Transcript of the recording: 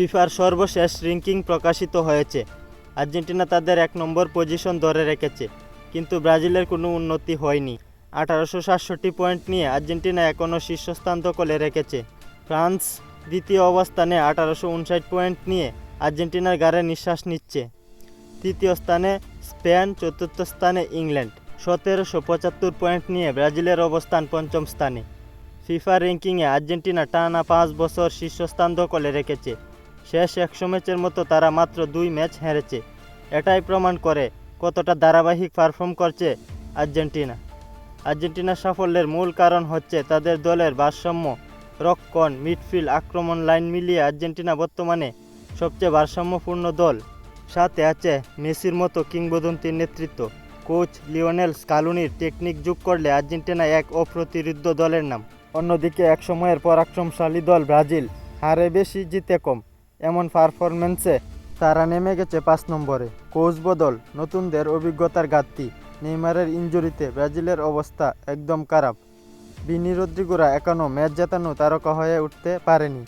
ফিফার সর্বশেষ র্যাঙ্কিং প্রকাশিত হয়েছে। আর্জেন্টিনা তাদের এক নম্বর পজিশন ধরে রেখেছে, কিন্তু ব্রাজিলের কোনো উন্নতি হয়নি। আঠারোশো সাতষট্টি পয়েন্ট নিয়ে আর্জেন্টিনা এখনও শীর্ষস্থান দখলে রেখেছে। ফ্রান্স দ্বিতীয় অবস্থানে আঠারোশো উনষাট পয়েন্ট নিয়ে আর্জেন্টিনার গাড়ে নিঃশ্বাস নিচ্ছে। তৃতীয় স্থানে স্পেন, চতুর্থ স্থানে ইংল্যান্ড, সতেরোশো পঁচাত্তর পয়েন্ট নিয়ে ব্রাজিলের অবস্থান পঞ্চম স্থানে। ফিফা র্যাঙ্কিংয়ে আর্জেন্টিনা টানা পাঁচ বছর শীর্ষস্থান দখলে রেখেছে। শেষ একশো ম্যাচের মতো তারা মাত্র দুই ম্যাচ হেরেছে। এটাই প্রমাণ করে কতটা ধারাবাহিক পারফর্ম করছে আর্জেন্টিনা। আর্জেন্টিনার সাফল্যের মূল কারণ হচ্ছে তাদের দলের ভারসাম্য, রক্ষণ মিডফিল্ড আক্রমণ লাইন মিলিয়ে আর্জেন্টিনা বর্তমানে সবচেয়ে ভারসাম্যপূর্ণ দল। সাথে আছে মেসির মতো কিংবদন্তির নেতৃত্ব। কোচ লিওনেল স্কালুনির টেকনিক যোগ করলে আর্জেন্টিনা এক অপ্রতিরুদ্ধ দলের নাম। অন্যদিকে এক সময়ের পরাক্রমশালী দল ব্রাজিল হারে বেশি জিতে কম। এমন পারফরম্যান্সে তারা নেমে গেছে পাঁচ নম্বরে। কোচ বদল, নতুনদের অভিজ্ঞতার ঘাটতি, নেইমারের ইঞ্জুরিতে ব্রাজিলের অবস্থা একদম খারাপ। বিনি রদ্রিগোরা এখনও ম্যাচ জেতানো তারকা হয়ে উঠতে পারেনি।